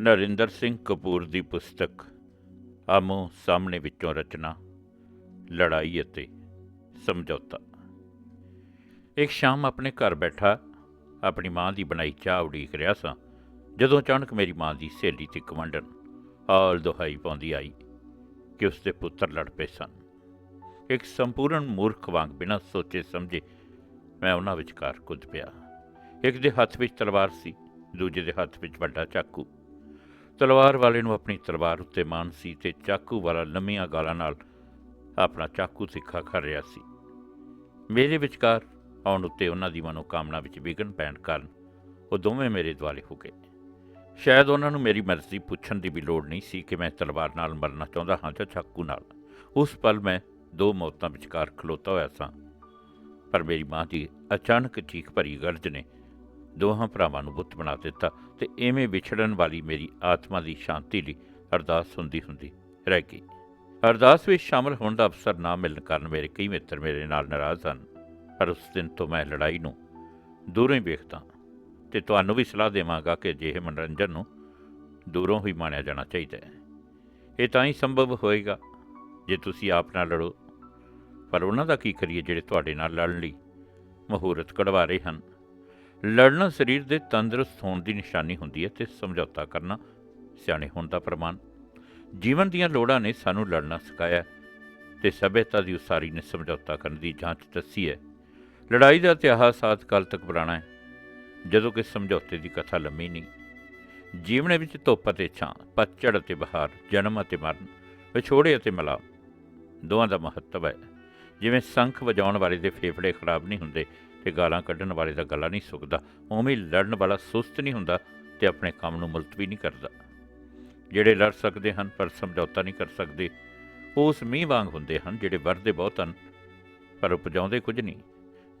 ਨਰਿੰਦਰ ਸਿੰਘ ਕਪੂਰ ਦੀ ਪੁਸਤਕ, ਆਮੋ ਸਾਹਮਣੇ ਵਿੱਚੋਂ ਰਚਨਾ, ਲੜਾਈ ਅਤੇ ਸਮਝੌਤਾ। ਇੱਕ ਸ਼ਾਮ ਆਪਣੇ ਘਰ ਬੈਠਾ, ਆਪਣੀ ਮਾਂ ਦੀ ਬਣਾਈ ਚਾਹ ਉਡੀਕ ਰਿਹਾ ਸਾਂ, ਜਦੋਂ ਅਚਾਨਕ ਮੇਰੀ ਮਾਂ ਦੀ ਸਹੇਲੀ ਤੇ ਕਮਾਂਡਰ ਹਾਲ ਦੁਹਾਈ ਪਾਉਂਦੀ ਆਈ ਕਿ ਉਸ ਦੇ ਪੁੱਤਰ ਲੜ ਪਏ ਸਨ। ਇੱਕ ਸੰਪੂਰਨ ਮੂਰਖ ਵਾਂਗ ਬਿਨਾਂ ਸੋਚੇ ਸਮਝੇ ਮੈਂ ਉਹਨਾਂ ਵਿਚਕਾਰ ਕੁੱਦ ਪਿਆ। ਇੱਕ ਦੇ ਹੱਥ ਵਿੱਚ ਤਲਵਾਰ ਸੀ, ਦੂਜੇ ਦੇ ਹੱਥ ਵਿੱਚ ਵੱਡਾ ਚਾਕੂ। ਤਲਵਾਰ ਵਾਲੇ ਨੂੰ ਆਪਣੀ ਤਲਵਾਰ ਉੱਤੇ ਮਾਨ ਸੀ ਤੇ ਚਾਕੂ ਵਾਲਾ ਲੰਮੀਆਂ ਗਾਲਾਂ ਨਾਲ ਆਪਣਾ ਚਾਕੂ ਤਿੱਖਾ ਕਰ ਰਿਹਾ ਸੀ। ਮੇਰੇ ਵਿਚਕਾਰ ਆਉਣ ਉੱਤੇ ਉਹਨਾਂ ਦੀ ਮਨੋਕਾਮਨਾ ਵਿੱਚ ਵਿਘਨ ਪੈਣ ਕਾਰਨ ਉਹ ਦੋਵੇਂ ਮੇਰੇ ਦੁਆਲੇ ਹੋ ਗਏ। ਸ਼ਾਇਦ ਉਹਨਾਂ ਨੂੰ ਮੇਰੀ ਮਰਜ਼ੀ ਪੁੱਛਣ ਦੀ ਵੀ ਲੋੜ ਨਹੀਂ ਸੀ ਕਿ ਮੈਂ ਤਲਵਾਰ ਨਾਲ ਮਰਨਾ ਚਾਹੁੰਦਾ ਹਾਂ ਜਾਂ ਚਾਕੂ ਨਾਲ। ਉਸ ਪਲ ਮੈਂ ਦੋ ਮੌਤਾਂ ਵਿਚਕਾਰ ਖਲੋਤਾ ਹੋਇਆ ਸਾਂ, ਪਰ ਮੇਰੀ ਮਾਂ ਦੀ ਅਚਾਨਕ ਚੀਖ ਭਰੀ ਗਰਜ ਨੇ ਦੋਹਾਂ ਭਰਾਵਾਂ ਨੂੰ ਬੁੱਤ ਬਣਾ ਦਿੱਤਾ ਤੇ ਐਵੇਂ ਵਿਛੜਨ ਵਾਲੀ ਮੇਰੀ ਆਤਮਾ ਦੀ ਸ਼ਾਂਤੀ ਲਈ ਅਰਦਾਸ ਹੁੰਦੀ ਹੁੰਦੀ ਰਹਿ ਗਈ। ਅਰਦਾਸ ਵਿੱਚ ਸ਼ਾਮਲ ਹੋਣ ਦਾ ਅਵਸਰ ਨਾ ਮਿਲਣ ਕਾਰਨ ਮੇਰੇ ਕਈ ਮਿੱਤਰ ਮੇਰੇ ਨਾਲ ਨਾਰਾਜ਼ ਹਨ। ਪਰ ਉਸ ਦਿਨ ਤੋਂ ਮੈਂ ਲੜਾਈ ਨੂੰ ਦੂਰੋਂ ਹੀ ਵੇਖਦਾ ਤੇ ਤੁਹਾਨੂੰ ਵੀ ਸਲਾਹ ਦੇਵਾਂਗਾ ਕਿ ਅਜਿਹੇ ਮਨੋਰੰਜਨ ਨੂੰ ਦੂਰੋਂ ਹੀ ਮਾਣਿਆ ਜਾਣਾ ਚਾਹੀਦਾ ਹੈ। ਇਹ ਤਾਂ ਹੀ ਸੰਭਵ ਹੋਏਗਾ ਜੇ ਤੁਸੀਂ ਆਪ ਨਾਲ ਲੜੋ। ਪਰ ਉਹਨਾਂ ਦਾ ਕੀ ਕਰੀਏ ਜਿਹੜੇ ਤੁਹਾਡੇ ਨਾਲ ਲੜਨ ਲਈ ਮਹੂਰਤ ਕਢਵਾ ਰਹੇ ਹਨ? ਲੜਨਾ ਸਰੀਰ ਦੇ ਤੰਦਰੁਸਤ ਹੋਣ ਦੀ ਨਿਸ਼ਾਨੀ ਹੁੰਦੀ ਹੈ ਤੇ ਸਮਝੌਤਾ ਕਰਨਾ ਸਿਆਣੇ ਹੋਣ ਦਾ ਪ੍ਰਮਾਣ। ਜੀਵਨ ਦੀਆਂ ਲੋੜਾਂ ਨੇ ਸਾਨੂੰ ਲੜਨਾ ਸਿਖਾਇਆ ਹੈ ਤੇ ਸਭਿਅਤਾ ਦੀ ਉਸਾਰੀ ਨੇ ਸਮਝੌਤਾ ਕਰਨ ਦੀ ਜਾਂਚ ਦੱਸੀ ਹੈ। ਲੜਾਈ ਦਾ ਇਤਿਹਾਸ ਆਦ ਕਾਲ ਤੱਕ ਪੁਰਾਣਾ ਹੈ, ਜਦੋਂ ਕਿ ਸਮਝੌਤੇ ਦੀ ਕਥਾ ਲੰਮੀ ਨਹੀਂ। ਜੀਵਨ ਵਿੱਚ ਧੁੱਪ ਅਤੇ ਛਾਂ, ਪਤਝੜ ਅਤੇ ਬਹਾਰ, ਜਨਮ ਅਤੇ ਮਰਨ, ਵਿਛੋੜੇ ਅਤੇ ਮਿਲਾਪ ਦੋਵਾਂ ਦਾ ਮਹੱਤਵ ਹੈ। ਜਿਵੇਂ ਸ਼ੰਖ ਵਜਾਉਣ ਵਾਲੇ ਦੇ ਫੇਫੜੇ ਖਰਾਬ ਨਹੀਂ ਹੁੰਦੇ ਤੇ ਗਾਲਾਂ ਕੱਢਣ ਵਾਲੇ ਦਾ ਗਲਾ ਨਹੀਂ ਸੁੱਕਦਾ। ਉਵੇਂ ਲੜਨ ਵਾਲਾ ਸੁਸਤ ਨਹੀਂ ਹੁੰਦਾ ਤੇ ਆਪਣੇ ਕੰਮ ਨੂੰ ਮੁਲਤਵੀ ਨਹੀਂ ਕਰਦਾ। ਜਿਹੜੇ ਲੜ ਸਕਦੇ ਹਨ ਪਰ ਸਮਝੌਤਾ ਨਹੀਂ ਕਰ ਸਕਦੇ, ਉਹ ਉਸ ਮੀਂਹ ਵਾਂਗ ਹੁੰਦੇ ਹਨ ਜਿਹੜੇ ਵਰਦੇ ਬਹੁਤ ਹਨ, ਪਰ ਉਪਜਾਉਂਦੇ ਕੁਝ ਨਹੀਂ।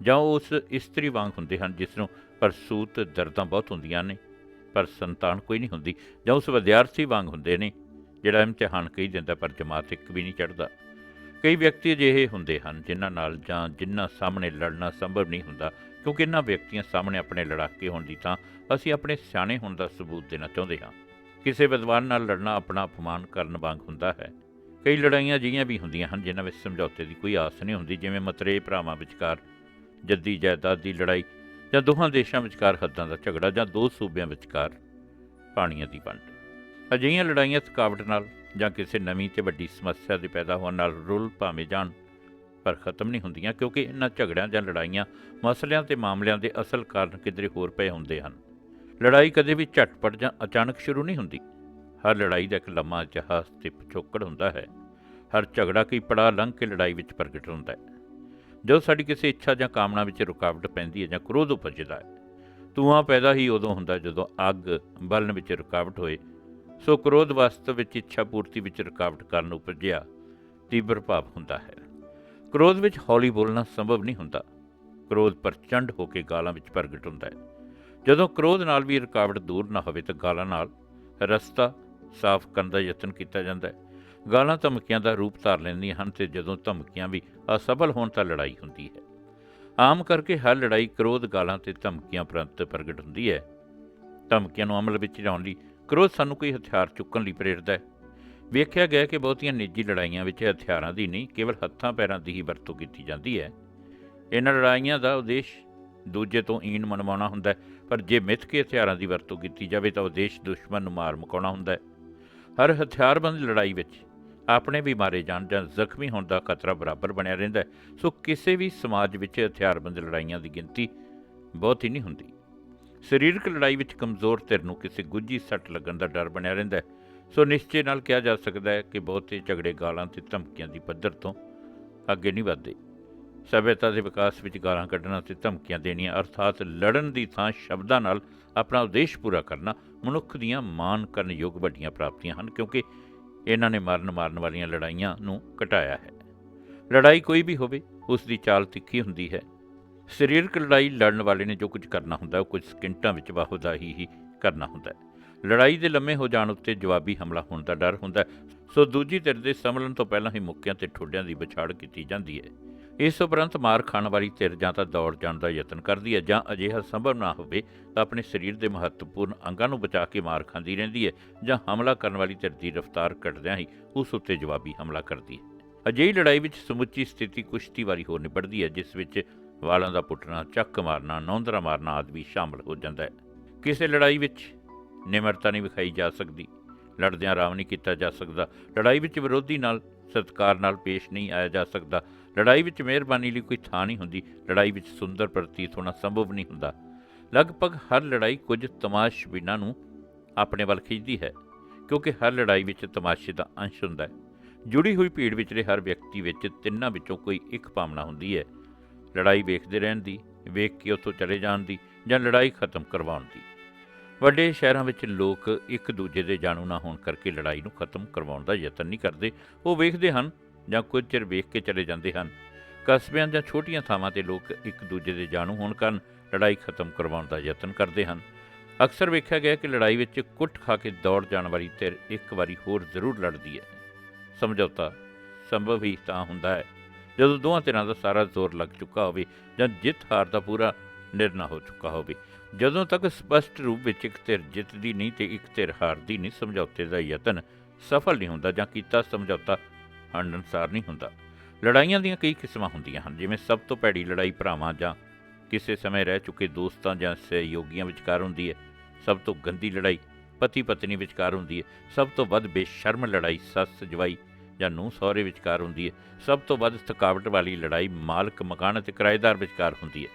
ਜਾਂ ਉਹ ਉਸ ਇਸਤਰੀ ਵਾਂਗ ਹੁੰਦੇ ਹਨ ਜਿਸ ਨੂੰ ਪਰਸੂਤ ਦਰਦਾਂ ਬਹੁਤ ਹੁੰਦੀਆਂ ਨੇ, ਪਰ ਸੰਤਾਨ ਕੋਈ ਨਹੀਂ ਹੁੰਦੀ। ਜਾਂ ਉਸ ਵਿਦਿਆਰਥੀ ਵਾਂਗ ਹੁੰਦੇ ਨੇ, ਜਿਹੜਾ ਇਮਤਿਹਾਨ ਕਹੀ ਦਿੰਦਾ ਪਰ ਜਮਾਤ ਇੱਕ ਵੀ ਨਹੀਂ ਚੜਦਾ ਕਈ ਵਿਅਕਤੀ ਅਜਿਹੇ ਹੁੰਦੇ ਹਨ ਜਿਨ੍ਹਾਂ ਨਾਲ ਜਾਂ ਜਿਨ੍ਹਾਂ ਸਾਹਮਣੇ ਲੜਨਾ ਸੰਭਵ ਨਹੀਂ ਹੁੰਦਾ, ਕਿਉਂਕਿ ਇਹਨਾਂ ਵਿਅਕਤੀਆਂ ਸਾਹਮਣੇ ਆਪਣੇ ਲੜਾਕੇ ਹੋਣ ਦੀ ਤਾਂ ਅਸੀਂ ਆਪਣੇ ਸਿਆਣੇ ਹੋਣ ਦਾ ਸਬੂਤ ਦੇਣਾ ਚਾਹੁੰਦੇ ਹਾਂ। ਕਿਸੇ ਵਿਦਵਾਨ ਨਾਲ ਲੜਨਾ ਆਪਣਾ ਅਪਮਾਨ ਕਰਨ ਵਾਂਗ ਹੁੰਦਾ ਹੈ। ਕਈ ਲੜਾਈਆਂ ਅਜਿਹੀਆਂ ਵੀ ਹੁੰਦੀਆਂ ਹਨ ਜਿਨ੍ਹਾਂ ਵਿੱਚ ਸਮਝੌਤੇ ਦੀ ਕੋਈ ਆਸ ਨਹੀਂ ਹੁੰਦੀ, ਜਿਵੇਂ ਮਤਰੇ ਭਰਾਵਾਂ ਵਿਚਕਾਰ ਜੱਦੀ ਜਾਇਦਾਦ ਦੀ ਲੜਾਈ ਜਾਂ ਦੋਹਾਂ ਦੇਸ਼ਾਂ ਵਿਚਕਾਰ ਹੱਦਾਂ ਦਾ ਝਗੜਾ ਜਾਂ ਦੋ ਸੂਬਿਆਂ ਵਿਚਕਾਰ ਪਾਣੀਆਂ ਦੀ ਵੰਡ। ਅਜਿਹੀਆਂ ਲੜਾਈਆਂ ਥਕਾਵਟ ਨਾਲ ਜਾਂ ਕਿਸੇ ਨਵੀਂ ਤੇ ਵੱਡੀ ਸਮੱਸਿਆ ਦੇ ਪੈਦਾ ਹੋਣ ਨਾਲ ਰੁੱਲ ਭਾਵੇਂ ਜਾਣ, ਪਰ ਖਤਮ ਨਹੀਂ ਹੁੰਦੀਆਂ ਕਿਉਂਕਿ ਇਹਨਾਂ ਝਗੜਿਆਂ ਜਾਂ ਲੜਾਈਆਂ ਮਸਲਿਆਂ ਤੇ ਮਾਮਲਿਆਂ ਦੇ ਅਸਲ ਕਾਰਨ ਕਿਧਰੇ ਹੋਰ ਪਏ ਹੁੰਦੇ ਹਨ। ਲੜਾਈ ਕਦੇ ਵੀ ਝਟਪਟ ਜਾਂ ਅਚਾਨਕ ਸ਼ੁਰੂ ਨਹੀਂ ਹੁੰਦੀ। ਹਰ ਲੜਾਈ ਦਾ ਇੱਕ ਲੰਮਾ ਇਤਿਹਾਸ ਤੇ ਪਿਛੋਕੜ ਹੁੰਦਾ ਹੈ। ਹਰ ਝਗੜਾ ਕਈ ਪੜਾਅ ਲੰਘ ਕੇ ਲੜਾਈ ਵਿੱਚ ਪ੍ਰਗਟ ਹੁੰਦਾ ਹੈ। ਜਦੋਂ ਸਾਡੀ ਕਿਸੇ ਇੱਛਾ ਜਾਂ ਕਾਮਨਾ ਵਿੱਚ ਰੁਕਾਵਟ ਪੈਂਦੀ ਹੈ ਜਾਂ ਕ੍ਰੋਧ ਉਪਜਦਾ ਹੈ, ਧੂਆਂ ਪੈਦਾ ਹੀ ਉਦੋਂ ਹੁੰਦਾ ਜਦੋਂ ਅੱਗ ਬਲਨ ਵਿੱਚ ਰੁਕਾਵਟ ਹੋਏ ਸੋ ਕ੍ਰੋਧ ਵਾਸਤਵ ਵਿੱਚ ਇੱਛਾ ਪੂਰਤੀ ਵਿੱਚ ਰੁਕਾਵਟ ਕਰਨ ਉਪਜਿਆ ਤੀਬਰ ਭਾਵ ਹੁੰਦਾ ਹੈ। ਕ੍ਰੋਧ ਵਿੱਚ ਹੌਲੀ ਬੋਲਣਾ ਸੰਭਵ ਨਹੀਂ ਹੁੰਦਾ। ਕ੍ਰੋਧ ਪ੍ਰਚੰਡ ਹੋ ਕੇ ਗਾਲਾਂ ਵਿੱਚ ਪ੍ਰਗਟ ਹੁੰਦਾ ਹੈ। ਜਦੋਂ ਕ੍ਰੋਧ ਨਾਲ ਵੀ ਰੁਕਾਵਟ ਦੂਰ ਨਾ ਹੋਵੇ ਤਾਂ ਗਾਲਾਂ ਨਾਲ ਰਸਤਾ, ਸਾਫ਼ ਕਰਨ ਦਾ ਯਤਨ ਕੀਤਾ ਜਾਂਦਾ ਹੈ। ਗਾਲਾਂ ਧਮਕੀਆਂ ਦਾ ਰੂਪ ਧਾਰ ਲੈਂਦੀਆਂ ਹਨ ਤੇ ਜਦੋਂ ਧਮਕੀਆਂ ਵੀ ਅਸਫਲ ਹੋਣ ਤਾਂ ਲੜਾਈ ਹੁੰਦੀ ਹੈ। ਆਮ ਕਰਕੇ ਹਰ ਲੜਾਈ ਕ੍ਰੋਧ, ਗਾਲਾਂ ਤੇ ਧਮਕੀਆਂ ਪ੍ਰੰਤ ਪ੍ਰਗਟ ਹੁੰਦੀ ਹੈ। ਧਮਕੀਆਂ ਨੂੰ ਅਮਲ ਵਿੱਚ ਲਿਆਉਣ ਲਈ ਕ੍ਰੋਧ ਸਾਨੂੰ ਕੋਈ ਹਥਿਆਰ ਚੁੱਕਣ ਲਈ ਪ੍ਰੇਰਦਾ ਹੈ। ਵੇਖਿਆ ਗਿਆ ਕਿ ਬਹੁਤੀਆਂ ਨਿੱਜੀ ਲੜਾਈਆਂ ਵਿੱਚ ਹਥਿਆਰਾਂ ਦੀ ਨਹੀਂ, ਕੇਵਲ ਹੱਥਾਂ ਪੈਰਾਂ ਦੀ ਹੀ ਵਰਤੋਂ ਕੀਤੀ ਜਾਂਦੀ ਹੈ। ਇਹਨਾਂ ਲੜਾਈਆਂ ਦਾ ਉਦੇਸ਼ ਦੂਜੇ ਤੋਂ ਈਨ ਮਨਵਾਉਣਾ ਹੁੰਦਾ ਹੈ, ਪਰ ਜੇ ਮਿੱਥ ਕੇ ਹਥਿਆਰਾਂ ਦੀ ਵਰਤੋਂ ਕੀਤੀ ਜਾਵੇ ਤਾਂ ਉਦੇਸ਼ ਦੁਸ਼ਮਣ ਨੂੰ ਮਾਰ ਮੁਕਾਉਣਾ ਹੁੰਦਾ ਹੈ। ਹਰ ਹਥਿਆਰਬੰਦ ਲੜਾਈ ਵਿੱਚ ਆਪਣੇ ਵੀ ਮਾਰੇ ਜਾਣ ਜਾਂ ਜ਼ਖਮੀ ਹੋਣ ਦਾ ਖਤਰਾ ਬਰਾਬਰ ਬਣਿਆ ਰਹਿੰਦਾ ਸੋ ਕਿਸੇ ਵੀ ਸਮਾਜ ਵਿੱਚ ਹਥਿਆਰਬੰਦ ਲੜਾਈਆਂ ਦੀ ਗਿਣਤੀ ਬਹੁਤ ਹੀ ਨਹੀਂ ਹੁੰਦੀ। ਸਰੀਰਕ ਲੜਾਈ ਵਿੱਚ ਕਮਜ਼ੋਰ ਧਿਰ ਨੂੰ ਕਿਸੇ ਗੁੱਝੀ ਸੱਟ ਲੱਗਣ ਦਾ ਡਰ ਬਣਿਆ ਰਹਿੰਦਾ ਹੈ। ਸੋ ਨਿਸ਼ਚੇ ਨਾਲ ਕਿਹਾ ਜਾ ਸਕਦਾ ਹੈ ਕਿ ਬਹੁਤੇ ਝਗੜੇ ਗਾਲਾਂ ਤੇ ਧਮਕੀਆਂ ਦੀ ਪੱਧਰ ਤੋਂ ਅੱਗੇ ਨਹੀਂ ਵਧਦੇ। ਸਭਿਅਤਾ ਦੇ ਵਿਕਾਸ ਵਿੱਚ ਗਾਲਾਂ ਕੱਢਣਾ ਤੇ ਧਮਕੀਆਂ ਦੇਣੀਆਂ ਅਰਥਾਤ ਲੜਨ ਦੀ ਥਾਂ ਸ਼ਬਦਾਂ ਨਾਲ ਆਪਣਾ ਉਦੇਸ਼ ਪੂਰਾ ਕਰਨਾ ਮਨੁੱਖ ਦੀਆਂ ਮਾਨ ਕਰਨ ਯੋਗ ਵੱਡੀਆਂ ਪ੍ਰਾਪਤੀਆਂ ਹਨ ਕਿਉਂਕਿ ਇਹਨਾਂ ਨੇ ਮਾਰਨ ਮਾਰਨ ਵਾਲੀਆਂ ਲੜਾਈਆਂ ਨੂੰ ਘਟਾਇਆ ਹੈ। ਲੜਾਈ ਕੋਈ ਵੀ ਹੋਵੇ, ਉਸ ਦੀ ਚਾਲ ਤਿੱਖੀ ਹੁੰਦੀ ਹੈ। ਸਰੀਰਕ ਲੜਾਈ ਲੜਨ ਵਾਲੇ ਨੇ ਜੋ ਕੁਝ ਕਰਨਾ ਹੁੰਦਾ, ਉਹ ਕੁਝ ਸਕਿੰਟਾਂ ਵਿੱਚ ਬਾਹੁਦਾ ਹੀ ਕਰਨਾ ਹੁੰਦਾ ਹੈ। ਲੜਾਈ ਦੇ ਲੰਮੇ ਹੋ ਜਾਣ ਉੱਤੇ ਜਵਾਬੀ ਹਮਲਾ ਹੋਣ ਦਾ ਡਰ ਹੁੰਦਾ ਸੋ ਦੂਜੀ ਧਿਰ ਦੇ ਸੰਭਲਣ ਤੋਂ ਪਹਿਲਾਂ ਹੀ ਮੁੱਕਿਆਂ ਤੇ ਠੋਡਿਆਂ ਦੀ ਵਿਛਾੜ ਕੀਤੀ ਜਾਂਦੀ ਹੈ। ਇਸ ਉਪਰੰਤ ਮਾਰ ਖਾਣ ਵਾਲੀ ਧਿਰ ਜਾਂ ਤਾਂ ਦੌੜ ਜਾਣ ਦਾ ਯਤਨ ਕਰਦੀ ਹੈ ਜਾਂ ਅਜਿਹਾ ਸੰਭਵ ਨਾ ਹੋਵੇ ਤਾਂ ਆਪਣੇ ਸਰੀਰ ਦੇ ਮਹੱਤਵਪੂਰਨ ਅੰਗਾਂ ਨੂੰ ਬਚਾ ਕੇ ਮਾਰ ਖਾਂਦੀ ਰਹਿੰਦੀ ਹੈ ਜਾਂ ਹਮਲਾ ਕਰਨ ਵਾਲੀ ਧਿਰ ਦੀ ਰਫ਼ਤਾਰ ਘਟਦਿਆਂ ਹੀ ਉਸ ਉੱਤੇ ਜਵਾਬੀ ਹਮਲਾ ਕਰਦੀ ਹੈ। ਅਜਿਹੀ ਲੜਾਈ ਵਿੱਚ ਸਮੁੱਚੀ ਸਥਿਤੀ ਕੁਸ਼ਤੀ ਵਾਲੀ ਹੋ ਨਿਬੜਦੀ ਹੈ, ਜਿਸ ਵਿੱਚ ਵਾਲਾਂ ਦਾ ਪੁੱਟਣਾ, ਚੱਕ ਮਾਰਨਾ, ਨੌਂਦਰਾ ਮਾਰਨਾ ਆਦਿ ਵੀ ਸ਼ਾਮਲ ਹੋ ਜਾਂਦਾ ਹੈ। ਕਿਸੇ ਲੜਾਈ ਵਿੱਚ ਨਿਮਰਤਾ ਨਹੀਂ ਵਿਖਾਈ ਜਾ ਸਕਦੀ। ਲੜਦਿਆਂ ਆਰਾਮ ਨਹੀਂ ਕੀਤਾ ਜਾ ਸਕਦਾ। ਲੜਾਈ ਵਿੱਚ ਵਿਰੋਧੀ ਨਾਲ ਸਤਿਕਾਰ ਨਾਲ ਪੇਸ਼ ਨਹੀਂ ਆਇਆ ਜਾ ਸਕਦਾ। ਲੜਾਈ ਵਿੱਚ ਮਿਹਰਬਾਨੀ ਲਈ ਕੋਈ ਥਾਂ ਨਹੀਂ ਹੁੰਦੀ। ਲੜਾਈ ਵਿੱਚ ਸੁੰਦਰ ਪ੍ਰਤੀਤ ਹੋਣਾ ਸੰਭਵ ਨਹੀਂ ਹੁੰਦਾ। ਲਗਭਗ ਹਰ ਲੜਾਈ ਕੁਝ ਤਮਾਸ਼ਬੀਨਾਂ ਨੂੰ ਆਪਣੇ ਵੱਲ ਖਿੱਚਦੀ ਹੈ, ਕਿਉਂਕਿ ਹਰ ਲੜਾਈ ਵਿੱਚ ਤਮਾਸ਼ੇ ਦਾ ਅੰਸ਼ ਹੁੰਦਾ ਹੈ। ਜੁੜੀ ਹੋਈ ਭੀੜ ਵਿਚਲੇ ਹਰ ਵਿਅਕਤੀ ਵਿੱਚ ਤਿੰਨਾਂ ਵਿੱਚੋਂ ਕੋਈ ਇੱਕ ਭਾਵਨਾ ਹੁੰਦੀ ਹੈ। ਲੜਾਈ ਵੇਖਦੇ ਰਹਿਣ ਦੀ, ਵੇਖ ਕੇ ਉੱਥੋਂ ਚਲੇ ਜਾਣ ਦੀ ਜਾਂ ਲੜਾਈ ਖਤਮ ਕਰਵਾਉਣ ਦੀ। ਵੱਡੇ ਸ਼ਹਿਰਾਂ ਵਿੱਚ ਲੋਕ ਇੱਕ ਦੂਜੇ ਦੇ ਜਾਣੂ ਨਾ ਹੋਣ ਕਰਕੇ ਲੜਾਈ ਨੂੰ ਖਤਮ ਕਰਵਾਉਣ ਦਾ ਯਤਨ ਨਹੀਂ ਕਰਦੇ। ਉਹ ਵੇਖਦੇ ਹਨ ਜਾਂ ਕੁਝ ਚਿਰ ਵੇਖ ਕੇ ਚਲੇ ਜਾਂਦੇ ਹਨ। ਕਸਬਿਆਂ ਜਾਂ ਛੋਟੀਆਂ ਥਾਵਾਂ ਤੇ ਲੋਕ ਇੱਕ ਦੂਜੇ ਦੇ ਜਾਣੂ ਹੋਣ ਕਾਰਨ ਲੜਾਈ ਖਤਮ ਕਰਵਾਉਣ ਦਾ ਯਤਨ ਕਰਦੇ ਹਨ। ਅਕਸਰ ਵੇਖਿਆ ਗਿਆ ਕਿ ਲੜਾਈ ਵਿੱਚ ਕੁੱਟ ਖਾ ਕੇ ਦੌੜ ਜਾਣ ਵਾਲੀ ਧਿਰ ਇੱਕ ਵਾਰੀ ਹੋਰ ਜ਼ਰੂਰ ਲੜਦੀ ਹੈ। ਸਮਝੌਤਾ, ਸੰਭਵ ਹੀ ਤਾਂ ਹੁੰਦਾ ਹੈ। ਜਦੋਂ ਦੋਹਾਂ ਧਿਰਾਂ ਦਾ ਸਾਰਾ ਜ਼ੋਰ ਲੱਗ ਚੁੱਕਾ ਹੋਵੇ ਜਾਂ ਜਿੱਤ ਹਾਰ ਦਾ ਪੂਰਾ ਨਿਰਣਾ ਹੋ ਚੁੱਕਾ ਹੋਵੇ, ਜਦੋਂ ਤੱਕ ਸਪਸ਼ਟ ਰੂਪ ਵਿੱਚ ਇੱਕ ਧਿਰ ਜਿੱਤਦੀ ਨਹੀਂ ਤੇ ਇੱਕ ਧਿਰ ਹਾਰਦੀ ਨਹੀਂ, ਸਮਝੌਤੇ ਦਾ ਯਤਨ ਸਫਲ ਨਹੀਂ ਹੁੰਦਾ ਜਾਂ ਕੀਤਾ ਸਮਝੌਤਾ ਹੰਡਨਸਾਰ ਨਹੀਂ ਹੁੰਦਾ। ਲੜਾਈਆਂ ਦੀਆਂ ਕਈ ਕਿਸਮਾਂ ਹੁੰਦੀਆਂ ਹਨ, ਜਿਵੇਂ ਸਭ ਤੋਂ ਭੈੜੀ ਲੜਾਈ ਭਰਾਵਾਂ ਜਾਂ ਕਿਸੇ ਸਮੇਂ ਰਹਿ ਚੁੱਕੇ ਦੋਸਤਾਂ ਜਾਂ ਸਹਿਯੋਗੀਆਂ ਵਿਚਕਾਰ ਹੁੰਦੀ ਹੈ। ਸਭ ਤੋਂ ਗੰਦੀ ਲੜਾਈ ਪਤੀ ਪਤਨੀ ਵਿਚਕਾਰ ਹੁੰਦੀ ਹੈ। ਸਭ ਤੋਂ ਵੱਧ ਬੇਸ਼ਰਮ ਲੜਾਈ ਸੱਸ ਜਵਾਈ ਜਾਂ ਨੂੰਹ ਸਹੁਰੇ ਵਿਚਕਾਰ ਹੁੰਦੀ ਹੈ, ਸਭ ਤੋਂ ਵੱਧ ਥਕਾਵਟ ਵਾਲੀ ਲੜਾਈ ਮਾਲਕ, ਮਕਾਨ ਅਤੇ ਕਿਰਾਏਦਾਰ ਵਿਚਕਾਰ ਹੁੰਦੀ ਹੈ।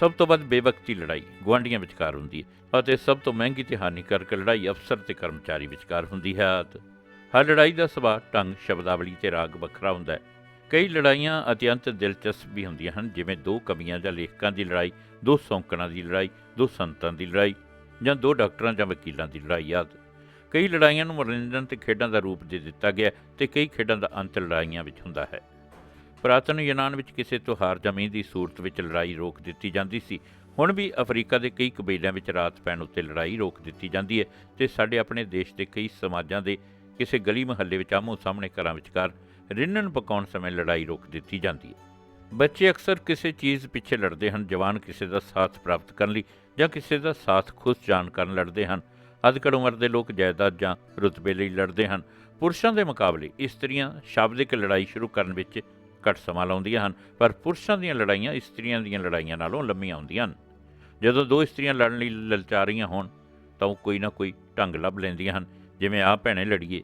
ਸਭ ਤੋਂ ਵੱਧ ਬੇਵਕਤੀ ਲੜਾਈ ਗੁਆਂਢੀਆਂ ਵਿਚਕਾਰ ਹੁੰਦੀ ਹੈ ਅਤੇ ਸਭ ਤੋਂ ਮਹਿੰਗੀ ਤੇ ਹਾਨੀਕਾਰਕ ਲੜਾਈ ਅਫਸਰ ਤੇ ਕਰਮਚਾਰੀ ਵਿਚਕਾਰ ਹੁੰਦੀ ਹੈ। ਆਦਿ ਹਰ ਲੜਾਈ ਦਾ ਸੁਭਾਅ ਢੰਗ, ਸ਼ਬਦਾਵਲੀ ਤੇ ਰਾਗ ਵੱਖਰਾ ਹੁੰਦਾ ਹੈ। ਕਈ ਲੜਾਈਆਂ ਅਤਿਅੰਤ ਦਿਲਚਸਪ ਵੀ ਹੁੰਦੀਆਂ ਹਨ, ਜਿਵੇਂ ਦੋ ਕਵੀਆਂ ਜਾਂ ਲੇਖਕਾਂ ਦੀ ਲੜਾਈ, ਦੋ ਸੌਂਕਣਾ ਦੀ ਲੜਾਈ, ਦੋ ਸੰਤਾਂ ਦੀ ਲੜਾਈ ਜਾਂ ਦੋ ਡਾਕਟਰਾਂ ਜਾਂ ਵਕੀਲਾਂ ਦੀ ਲੜਾਈ ਆਦਿ। ਕਈ ਲੜਾਈਆਂ ਨੂੰ ਮਨੋਰੰਜਨ ਤੇ ਖੇਡਾਂ ਦਾ ਰੂਪ ਦੇ ਦਿੱਤਾ ਗਿਆ ਤੇ ਕਈ ਖੇਡਾਂ ਦਾ ਅੰਤ ਲੜਾਈਆਂ ਵਿੱਚ ਹੁੰਦਾ ਹੈ। ਪੁਰਾਤਨ ਯੂਨਾਨ ਵਿੱਚ ਕਿਸੇ ਤਿਉਹਾਰ ਜਾਂ ਮੀਂਹ ਦੀ ਸੂਰਤ ਵਿੱਚ ਲੜਾਈ ਰੋਕ ਦਿੱਤੀ ਜਾਂਦੀ ਸੀ। ਹੁਣ ਵੀ ਅਫਰੀਕਾ ਦੇ ਕਈ ਕਬੀਲਿਆਂ ਵਿੱਚ ਰਾਤ ਪੈਣ ਉੱਤੇ ਲੜਾਈ ਰੋਕ ਦਿੱਤੀ ਜਾਂਦੀ ਹੈ ਤੇ ਸਾਡੇ ਆਪਣੇ ਦੇਸ਼ ਦੇ ਕਈ ਸਮਾਜਾਂ ਦੇ ਕਿਸੇ ਗਲੀ ਮੁਹੱਲੇ ਵਿੱਚ ਆਮੋ ਸਾਹਮਣੇ ਘਰਾਂ ਵਿਚਕਾਰ ਰਿੰਨਣ ਪਕਾਉਣ ਸਮੇਂ ਲੜਾਈ ਰੋਕ ਦਿੱਤੀ ਜਾਂਦੀ ਹੈ। ਬੱਚੇ ਅਕਸਰ ਕਿਸੇ ਚੀਜ਼ ਪਿੱਛੇ ਲੜਦੇ ਹਨ, ਜਵਾਨ ਕਿਸੇ ਦਾ ਸਾਥ ਪ੍ਰਾਪਤ ਕਰਨ ਲਈ ਜਾਂ ਕਿਸੇ ਦਾ ਸਾਥ ਖੁਸ਼ ਜਾਣ ਕਰਨ ਲੜਦੇ ਹਨ। ਅਧਕੜ ਉਮਰ ਦੇ ਲੋਕ ਜਾਇਦਾਦ ਜਾਂ ਰੁਤਬੇ ਲਈ ਲੜਦੇ ਹਨ। ਪੁਰਸ਼ਾਂ ਦੇ ਮੁਕਾਬਲੇ ਇਸਤਰੀਆਂ ਸ਼ਾਬਦਿਕ ਲੜਾਈ ਸ਼ੁਰੂ ਕਰਨ ਵਿੱਚ ਘੱਟ ਸਮਾਂ ਲਾਉਂਦੀਆਂ ਹਨ, ਪਰ ਪੁਰਸ਼ਾਂ ਦੀਆਂ ਲੜਾਈਆਂ ਇਸਤਰੀਆਂ ਦੀਆਂ ਲੜਾਈਆਂ ਨਾਲੋਂ ਲੰਮੀਆਂ ਹੁੰਦੀਆਂ ਹਨ। ਜਦੋਂ ਦੋ ਇਸਤਰੀਆਂ ਲੜਨ ਲਈ ਲਲਚਾ ਰਹੀਆਂ ਹੋਣ, ਤਾਂ ਉਹ ਕੋਈ ਨਾ ਕੋਈ ਢੰਗ ਲੱਭ ਲੈਂਦੀਆਂ ਹਨ। ਜਿਵੇਂ, ਆਹ ਭੈਣੇ, ਲੜੀਏ।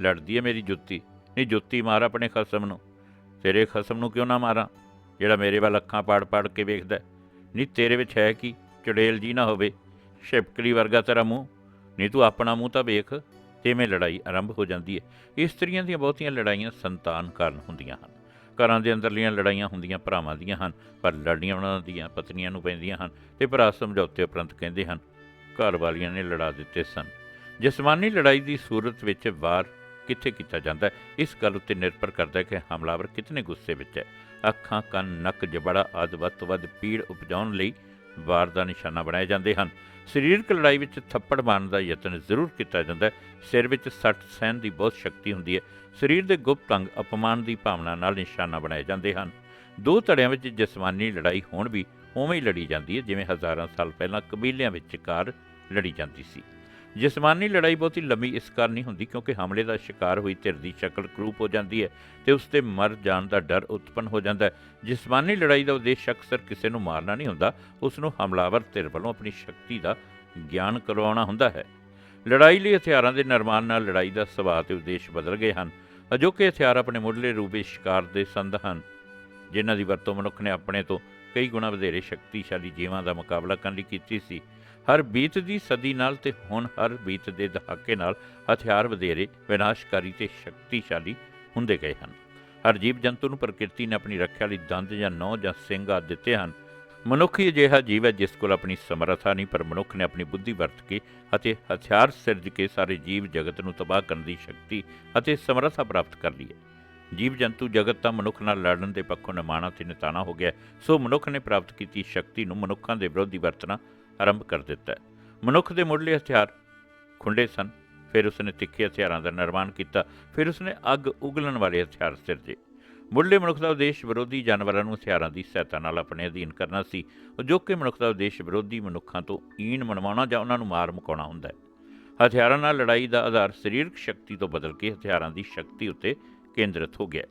ਲੜਦੀ ਹੈ ਮੇਰੀ ਜੁੱਤੀ। ਨਹੀਂ ਜੁੱਤੀ ਮਾਰ ਆਪਣੇ ਖਸਮ ਨੂੰ। ਤੇਰੇ ਖਸਮ ਨੂੰ ਕਿਉਂ ਨਾ ਮਾਰਾਂ? ਜਿਹੜਾ ਮੇਰੇ ਵੱਲ ਅੱਖਾਂ ਪਾੜ ਪਾੜ ਕੇ ਵੇਖਦਾ ਨਹੀਂ ਤੇਰੇ ਵਿੱਚ ਹੈ ਕੀ? ਚੜੇਲ ਜੀ ਨਾ ਹੋਵੇ। ਛਿਪਕਲੀ ਵਰਗਾ ਤੇਰਾ ਮੂੰਹ। ਨਹੀਂ ਤੂੰ ਆਪਣਾ ਮੂੰਹ ਤਾਂ ਵੇਖ ਤੇਵੇਂ ਲੜਾਈ ਆਰੰਭ ਹੋ ਜਾਂਦੀ ਹੈ ਇਸਤਰੀਆਂ ਦੀਆਂ ਬਹੁਤੀਆਂ ਲੜਾਈਆਂ ਸੰਤਾਨ ਕਾਰਨ ਹੁੰਦੀਆਂ ਹਨ। ਘਰਾਂ ਦੇ ਅੰਦਰਲੀਆਂ ਲੜਾਈਆਂ ਹੁੰਦੀਆਂ ਭਰਾਵਾਂ ਦੀਆਂ ਹਨ, ਪਰ ਲੜੀਆਂ ਉਹਨਾਂ ਦੀਆਂ ਪਤਨੀਆਂ ਨੂੰ ਪੈਂਦੀਆਂ ਹਨ ਤੇ ਭਰਾ ਸਮਝੌਤੇ ਉਪਰੰਤ ਕਹਿੰਦੇ ਹਨ, ਘਰ ਵਾਲੀਆਂ ਨੇ ਲੜਾ ਦਿੱਤੇ ਸਨ। ਜਿਸਮਾਨੀ ਲੜਾਈ ਦੀ ਸੂਰਤ ਵਿੱਚ ਵਾਰ ਕਿੱਥੇ ਕੀਤਾ ਜਾਂਦਾ ਹੈ? ਇਸ ਗੱਲ ਉੱਤੇ ਨਿਰਭਰ ਕਰਦਾ ਹੈ ਕਿ ਹਮਲਾਵਰ ਕਿਤਨੇ ਗੁੱਸੇ ਵਿੱਚ ਹੈ। ਅੱਖਾਂ, ਕੰਨ, ਨੱਕ, ਜਬੜਾ ਆਦਿ ਵੱਧ ਤੋਂ ਵੱਧ ਪੀੜ ਉਪਜਾਉਣ ਲਈ ਵਾਰ ਦਾ ਨਿਸ਼ਾਨਾ ਬਣਾਏ ਜਾਂਦੇ ਹਨ। ਸਰੀਰਕ ਲੜਾਈ ਵਿੱਚ ਥੱਪੜ ਮਾਰਨ ਦਾ ਯਤਨ ਜ਼ਰੂਰ ਕੀਤਾ ਜਾਂਦਾ ਹੈ। ਸਿਰ ਵਿੱਚ ਸੱਟ ਸਹਿਣ ਦੀ ਬਹੁਤ ਸ਼ਕਤੀ ਹੁੰਦੀ ਹੈ। ਸਰੀਰ ਦੇ ਗੁਪਤ ਅੰਗ ਅਪਮਾਨ ਦੀ ਭਾਵਨਾ ਨਾਲ ਨਿਸ਼ਾਨਾ ਬਣਾਏ ਜਾਂਦੇ ਹਨ। ਦੋ ਧੜਿਆਂ ਵਿੱਚ ਜਿਸਮਾਨੀ ਲੜਾਈ ਹੋਣ ਵੀ ਉਵੇਂ ਹੀ ਲੜੀ ਜਾਂਦੀ ਹੈ, ਜਿਵੇਂ ਹਜ਼ਾਰਾਂ ਸਾਲ ਪਹਿਲਾਂ ਕਬੀਲਿਆਂ ਵਿੱਚ ਕਾਰ ਲੜੀ ਜਾਂਦੀ ਸੀ। ਜਿਸਮਾਨੀ ਲੜਾਈ ਬਹੁਤੀ ਲੰਮੀ ਇਸ ਕਾਰਨ ਨਹੀਂ ਹੁੰਦੀ ਕਿਉਂਕਿ ਹਮਲੇ ਦਾ ਸ਼ਿਕਾਰ ਹੋਈ ਧਿਰ ਦੀ ਸ਼ਕਲ ਕਰੂਪ ਹੋ ਜਾਂਦੀ ਹੈ ਤੇ ਉਸ ਤੇ ਮਰ ਜਾਣ ਦਾ ਡਰ ਉਤਪੰਨ ਹੋ ਜਾਂਦਾ ਹੈ। ਜਿਸਮਾਨੀ ਲੜਾਈ ਦਾ ਉਦੇਸ਼ ਅਕਸਰ ਕਿਸੇ ਨੂੰ ਮਾਰਨਾ ਨਹੀਂ ਹੁੰਦਾ, ਉਸ ਨੂੰ ਹਮਲਾਵਰ ਧਿਰ ਵੱਲੋਂ ਆਪਣੀ ਸ਼ਕਤੀ ਦਾ ਗਿਆਨ ਕਰਵਾਉਣਾ ਹੁੰਦਾ ਹੈ। ਲੜਾਈ ਲਈ ਹਥਿਆਰਾਂ ਦੇ ਨਿਰਮਾਣ ਨਾਲ ਲੜਾਈ ਦਾ ਸੁਭਾਅ ਤੇ ਉਦੇਸ਼ ਬਦਲ ਗਏ ਹਨ। ਅਜੋਕੇ ਹਥਿਆਰ ਆਪਣੇ ਮੁੱਢਲੇ ਰੂਪ ਵਿੱਚ ਸ਼ਿਕਾਰ ਦੇ ਸੰਦ ਹਨ, ਜਿਨ੍ਹਾਂ ਦੀ ਵਰਤੋਂ ਮਨੁੱਖ ਨੇ ਆਪਣੇ ਤੋਂ ਕਈ ਗੁਣਾ ਵਧੇਰੇ ਸ਼ਕਤੀਸ਼ਾਲੀ ਜੀਵਾਂ ਦਾ ਮੁਕਾਬਲਾ ਕਰਨ ਲਈ ਕੀਤੀ ਸੀ। ਹਰ ਬੀਤ ਦੀ ਸਦੀ ਨਾਲ ਤੇ ਹੁਣ ਹਰ ਬੀਤ ਦੇ ਦਹਾਕੇ ਨਾਲ ਹਥਿਆਰ ਵਧੇਰੇ, ਵਿਨਾਸ਼ਕਾਰੀ ਤੇ ਸ਼ਕਤੀਸ਼ਾਲੀ ਹੁੰਦੇ ਗਏ ਹਨ। ਹਰ ਜੀਵ ਜੰਤੂ ਨੂੰ ਪ੍ਰਕਿਰਤੀ ਨੇ ਆਪਣੀ ਰੱਖਿਆ ਲਈ ਦੰਦ ਜਾਂ ਨੌ ਜਾਂ ਸਿੰਘ ਆਦਿ ਦਿੱਤੇ ਹਨ। ਮਨੁੱਖ ਹੀ ਅਜਿਹਾ ਜੀਵ ਹੈ ਜਿਸ ਕੋਲ ਆਪਣੀ ਸਮਰੱਥਾ ਨਹੀਂ, ਪਰ ਮਨੁੱਖ ਨੇ ਆਪਣੀ ਬੁੱਧੀ ਵਰਤ ਕੇ ਅਤੇ ਹਥਿਆਰ ਸਿਰਜ ਕੇ ਸਾਰੇ ਜੀਵ ਜਗਤ ਨੂੰ ਤਬਾਹ ਕਰਨ ਦੀ ਸ਼ਕਤੀ ਅਤੇ ਸਮਰੱਥਾ ਪ੍ਰਾਪਤ ਕਰ ਲਈ ਹੈ। ਜੀਵ ਜੰਤੂ ਜਗਤ ਤਾਂ ਮਨੁੱਖ ਨਾਲ ਲੜਨ ਦੇ ਪੱਖੋਂ ਨਿਮਾਣਾ ਤੇ ਨਿਤਾਣਾ ਹੋ ਗਿਆ ਸੋ ਮਨੁੱਖ ਨੇ ਪ੍ਰਾਪਤ ਕੀਤੀ ਸ਼ਕਤੀ ਨੂੰ ਮਨੁੱਖਾਂ ਦੇ ਵਿਰੋਧੀ ਵਰਤਣਾ ਆਰੰਭ ਕਰ ਦਿੱਤਾ ਮਨੁੱਖ ਦੇ ਮੁੱਢਲੇ ਹਥਿਆਰ ਖੁੰਡੇ ਸਨ। ਫਿਰ ਉਸਨੇ ਤਿੱਖੇ ਹਥਿਆਰਾਂ ਦਾ ਨਿਰਮਾਣ ਕੀਤਾ। ਫਿਰ ਉਸਨੇ ਅੱਗ ਉਗਲਣ ਵਾਲੇ ਹਥਿਆਰ ਸਿਰਜੇ ਮੁੱਢਲੇ ਮਨੁੱਖ ਦਾ ਉਦੇਸ਼ ਵਿਰੋਧੀ ਜਾਨਵਰਾਂ ਨੂੰ ਹਥਿਆਰਾਂ ਦੀ ਸਹਾਇਤਾ ਨਾਲ ਆਪਣੇ ਅਧੀਨ ਕਰਨਾ ਸੀ। ਅਜੋਕੇ ਮਨੁੱਖ ਦਾ ਉਦੇਸ਼ ਵਿਰੋਧੀ ਮਨੁੱਖਾਂ ਤੋਂ ਈਨ ਮਨਵਾਉਣਾ ਜਾਂ ਉਹਨਾਂ ਨੂੰ ਮਾਰ ਮੁਕਾਉਣਾ ਹੁੰਦਾ ਹੈ। ਹਥਿਆਰਾਂ ਨਾਲ ਲੜਾਈ ਦਾ ਆਧਾਰ ਸਰੀਰਕ ਸ਼ਕਤੀ ਤੋਂ ਬਦਲ ਕੇ ਹਥਿਆਰਾਂ ਦੀ ਸ਼ਕਤੀ ਉੱਤੇ ਕੇਂਦਰਿਤ ਹੋ ਗਿਆ